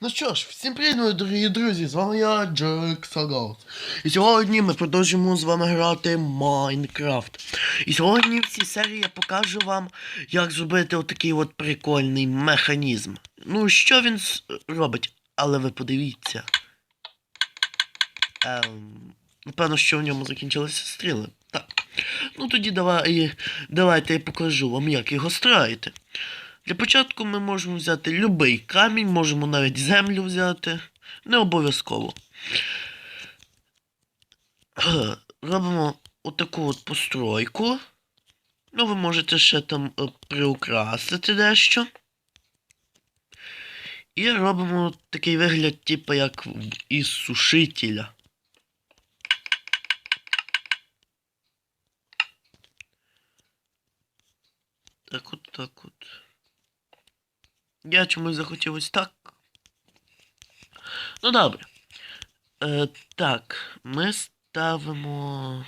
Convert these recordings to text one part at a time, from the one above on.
Ну що ж, всім привіт, мої дорогі друзі, з вами я, Джек Сагаус. І сьогодні ми продовжуємо з вами грати Майнкрафт. І сьогодні в цій серії я покажу вам, як зробити отакий от прикольний механізм. Ну, що він робить, але ви подивіться. Ем, напевно, що в ньому закінчилися стріли. Так. Ну тоді давай, давайте я покажу вам, як його строїти. Для початку ми можемо взяти будь-який камінь, можемо навіть землю взяти. Не обов'язково. Е, Робимо отаку от постройку. Ну, ви можете ще там е, приукрасити дещо. І робимо такий вигляд, типу, як із сушителя. Так от, так от. Я чомусь захотів ось так. Ну добре. Е, так, ми ставимо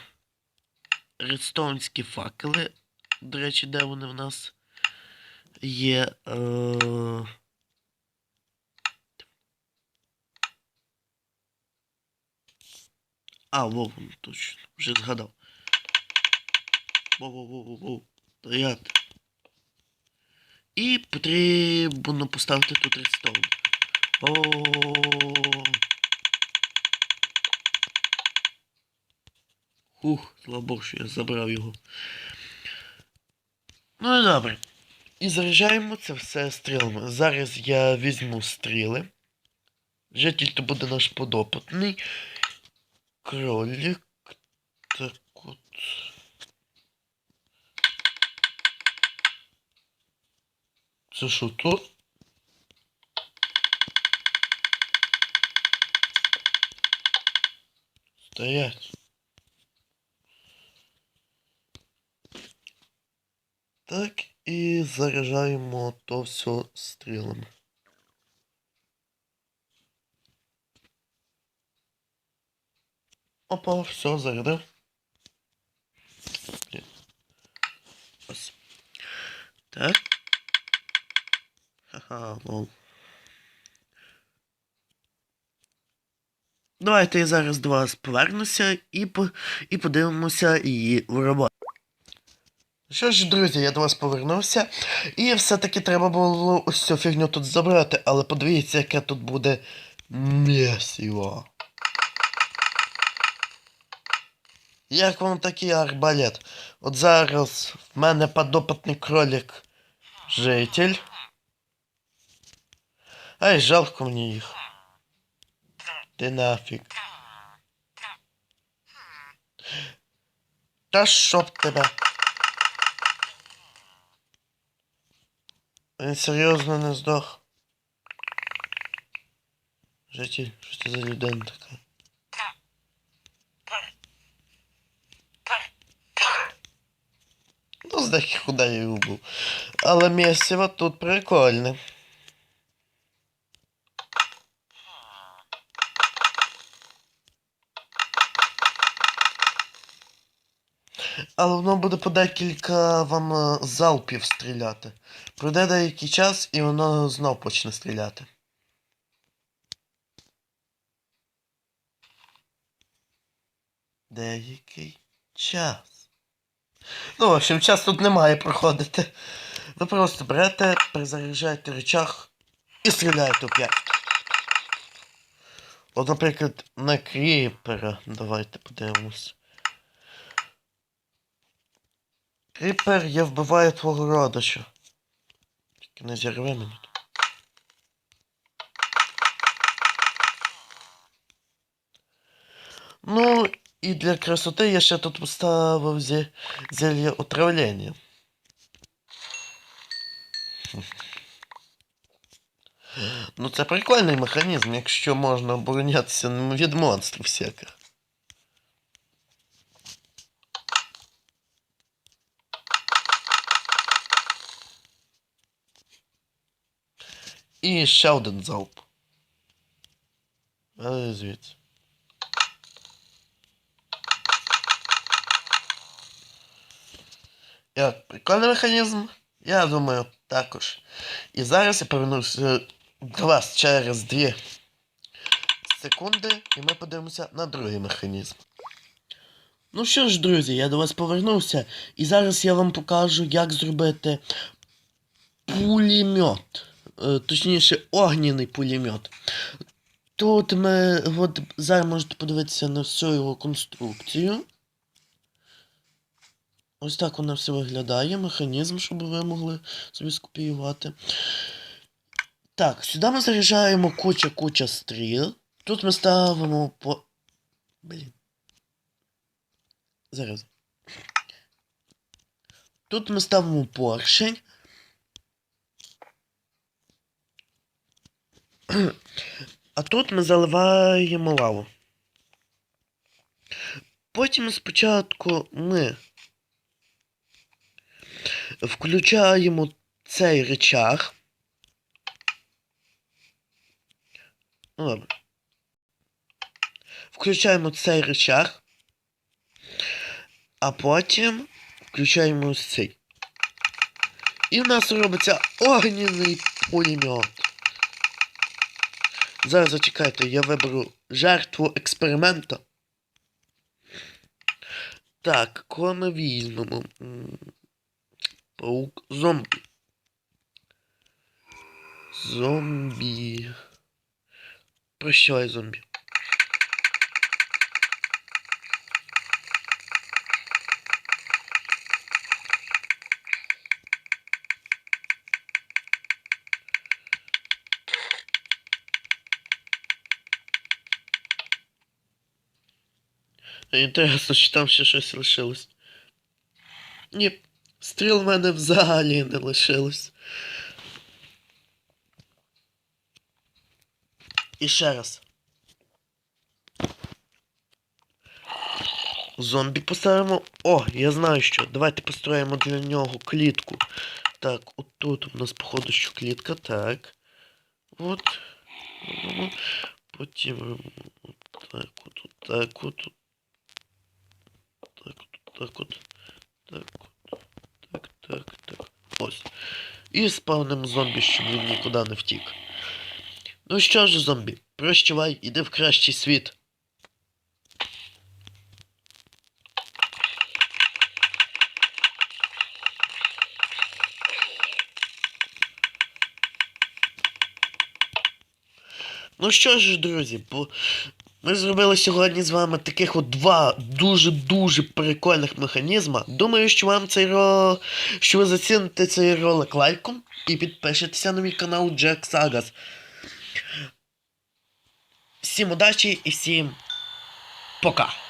редстоунські факели. До речі, де вони в нас є. Е... А, во, воно точно. Вже згадав. Во-во-во-во-во. Стояти. І потрібно поставити тут редстоун. О. Хух, слава Богу, що я забрав його. Ну і добре. І заряджаємо це все стрілами. Зараз я візьму стріли. Вже тільки буде наш подопитний. Кролик. Так от. Це що тут? Стоять. Так, і заряджаємо то все стрілами. Опа, все, зарядив. Блін. Ось. Так. Ха-ха. Давайте я зараз до вас повернуся і, по, і подивимося її в роботу. Що ж, друзі, я до вас повернувся. І все-таки треба було ось цю фігню тут забрати, але подивіться, яке тут буде місіво. Як вам такий арбалет? От зараз в мене подопитний кролик житель. Ай, жалко мені їх. Ти нафіг. Та щоб тебе. Він серйозно не здох. Житель, що це за людина така? Ну, деяких куди я його був. Але місиво тут прикольне. Але воно буде по декілька вам е, залпів стріляти. Пройде деякий час і воно знов почне стріляти. Деякий час. Ну, в общем, час тут не має проходити. Ви просто берете, перезаряджаєте речах і стріляєте у п'ять. От, наприклад, на кріпера. Давайте подивимось. Кріпер я вбиваю твого родича. Тільки не зірве мені. Ну, і для красоти я ще тут поставив зі... зелье отравлення. Ну, це прикольний механізм, якщо можна оборонятися від монстрів всяких. І ще один залп. Але звідси. Як прикольний механізм? Я думаю, також. І зараз я повернуся до вас через 2 секунди, і ми подивимося на другий механізм. Ну що ж, друзі, я до вас повернувся, і зараз я вам покажу, як зробити пулемет. Е, Точніше, огняний пулемет. Тут ми от зараз можете подивитися на всю його конструкцію. Ось так вона все виглядає, механізм, щоб ви могли собі скопіювати. Так, сюди ми заряджаємо куча-куча стріл. Тут ми ставимо по. Блін. Зараз. Тут ми ставимо поршень. А тут ми заливаємо лаву. Потім спочатку ми включаємо цей речах. Ну. Включаємо цей речах. А потім включаємо цей. І в нас робиться огняний пулемет. Зараз зачекайте, я виберу жертву експерименту. Так, кого ми візьмемо? Паук зомбі. Зомбі. Прощай, зомбі. Інтересно, чи там ще щось лишилось. Ні, стріл в мене взагалі не лишилось. І ще раз. Зомбі поставимо. О, я знаю що. Давайте построїмо для нього клітку. Так, отут у нас, походу, що клітка. Так. От. Потім робимо так от, от, так от. Так от, так от. Так. Так, так. Ось. І спавним зомбі, щоб він нікуди не втік. Ну що ж, зомбі, прощавай, іди в кращий світ. Ну що ж, друзі. Ми зробили сьогодні з вами таких от два дуже-дуже прикольних механізма. Думаю, що вам цей ро... що ви заціните цей ролик лайком і підпишетеся на мій канал Джек Сагас. Всім удачі і всім пока!